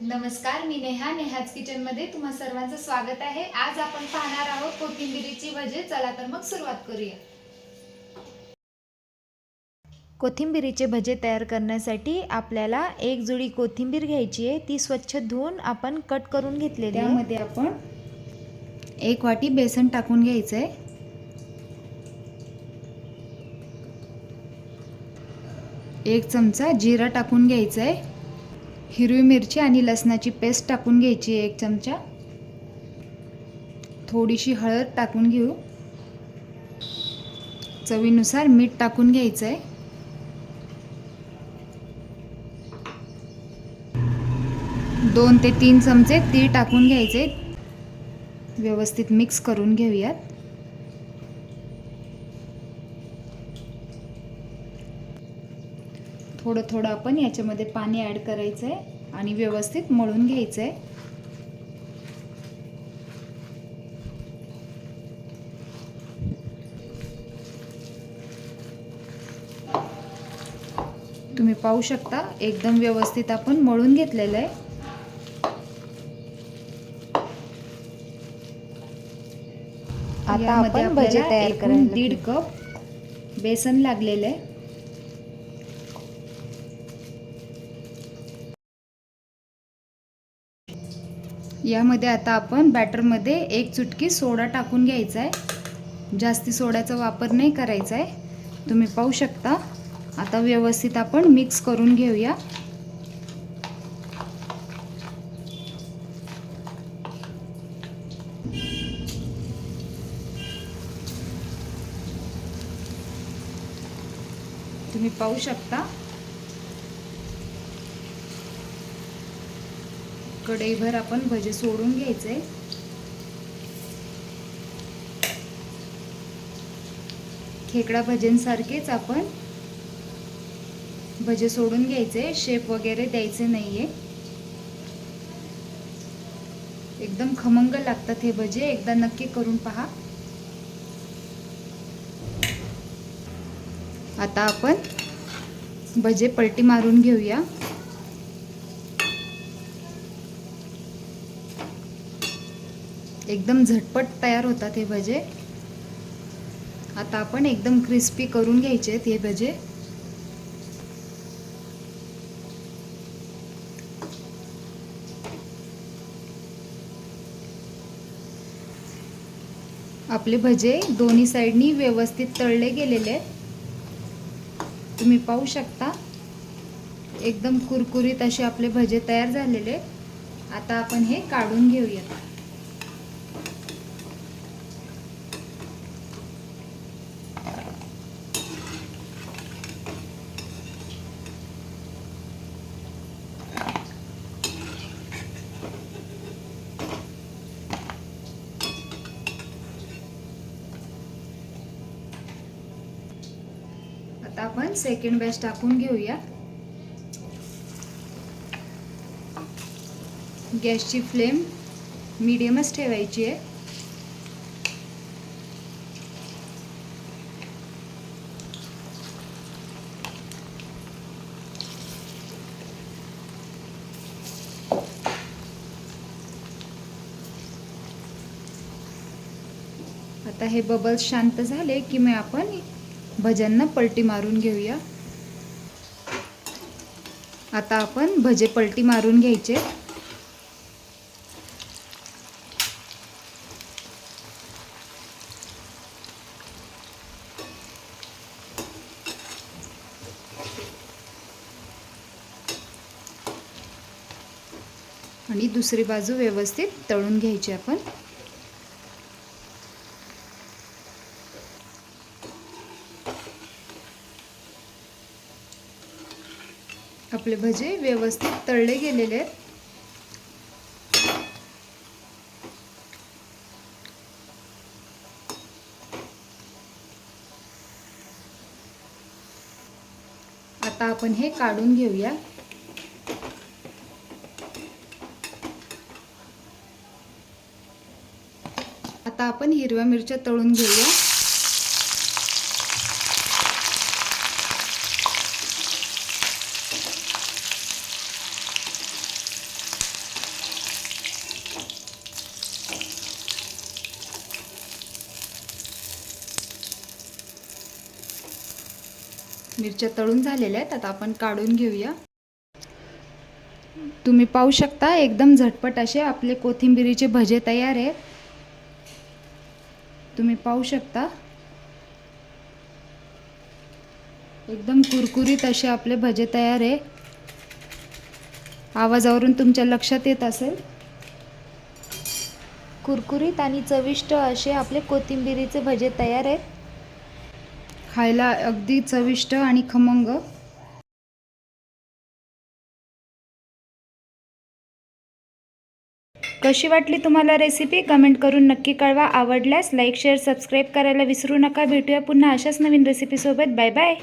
नमस्कार मी नेहा नेहाज किचनमध्ये तुम्हा सर्वांचं स्वागत आहे. आज आपण पाहणार आहोत कोथिंबिरीची भजे. चला तर मग सुरुवात करूया. कोथिंबिरीचे भजे तयार करण्यासाठी आपल्याला एक जुडी कोथिंबीर घ्यायची आहे. ती स्वच्छ धुवून आपण कट करून घेतलेली त्यामध्ये आपण एक वाटी बेसन टाकून घ्यायचं आहे एक चमचा जिरा टाकून घ्यायचा आहे हिरवी मिरची आणि लसणाची पेस्ट टाकून घ्यायची आहे एक चमचा. थोडीशी हळद टाकून घेऊ. चवीनुसार मीठ टाकून घ्यायचं आहे दोन ते तीन चमचे तीळ टाकून घ्यायचे. व्यवस्थित मिक्स करून घेऊयात. थोडं थोडं आपण याच्यामध्ये पाणी ॲड करायचं आहे आणि व्यवस्थित मळून घ्यायचं आहे तुम्ही पाहू शकता एकदम व्यवस्थित आपण मळून घेतलेलं आहे. आता आपण भजे तयार करायला दीड कप बेसन लागलेलं आहे. यामध्ये आता आपण बॅटरमध्ये एक चुटकी सोडा टाकून घ्यायचा आहे. जास्ती सोड्याचा वापर नाही करायचा आहे. तुम्ही पाहू शकता. आता व्यवस्थित आपण मिक्स करून घेऊया. तुम्ही पाहू शकता. कढईभर आपण भजे सोडून घ्यायचे. खेकडा भजेंसारखेच आपण भजे सोडून घ्यायचे. शेप वगैरे द्यायचे नाहीये. एकदम खमंग लागतात हे भजे. एकदा नक्की करून पहा. आता आपण भजे पलटी मारून घेऊया. एकदम झटपट तयार होतात हे भजे. आता आपण एकदम क्रिस्पी करून घ्यायचे आहेत हे भजे. आपले भजे दोन्ही साईडनी व्यवस्थित तळले गेलेले तुम्ही पाहू शकता. एकदम कुरकुरीत असे आपले भजे तयार झालेले आता आपण हे काढून घेऊयात. आता आपण सेकंड बॅच टाकून घेऊया. गॅसची फ्लेम मीडियमच ठेवायची आहे. आता हे बबल्स शांत झाले की मग आपण भज्यांना पलटी मारून घेऊया. आता आपण भजे पलटी मारून घ्यायचे. आणि दुसरी बाजू व्यवस्थित तळून घ्यायची आपण. आपले भजे व्यवस्थित तळले गेलेले आहेत. आता आपण हे काढून घेऊया. आता आपण हिरव्या मिरच्या तळून घेऊया. मिरच्या तळून झालेल्या आहेत. आता आपण काढून घेऊया. तुम्ही पाहू शकता एकदम झटपट असे आपले कोथिंबिरीचे भजे तयार आहेत. तुम्ही पाहू शकता. एकदम कुरकुरीत असे आपले भजे तयार आहे. आवाजावरून तुमच्या लक्षात येत असेल. कुरकुरीत आणि चविष्ट असे आपले कोथिंबिरीचे भजे तयार आहेत. खायला अगदी चविष्ट आणि खमंग. कशी वाटली तुम्हाला रेसिपी कमेंट करून नक्की कळवा. आवडल्यास लाईक शेअर सबस्क्राईब करायला विसरू नका. भेटूया पुन्हा अशाच नवीन रेसिपीसोबत बाय बाय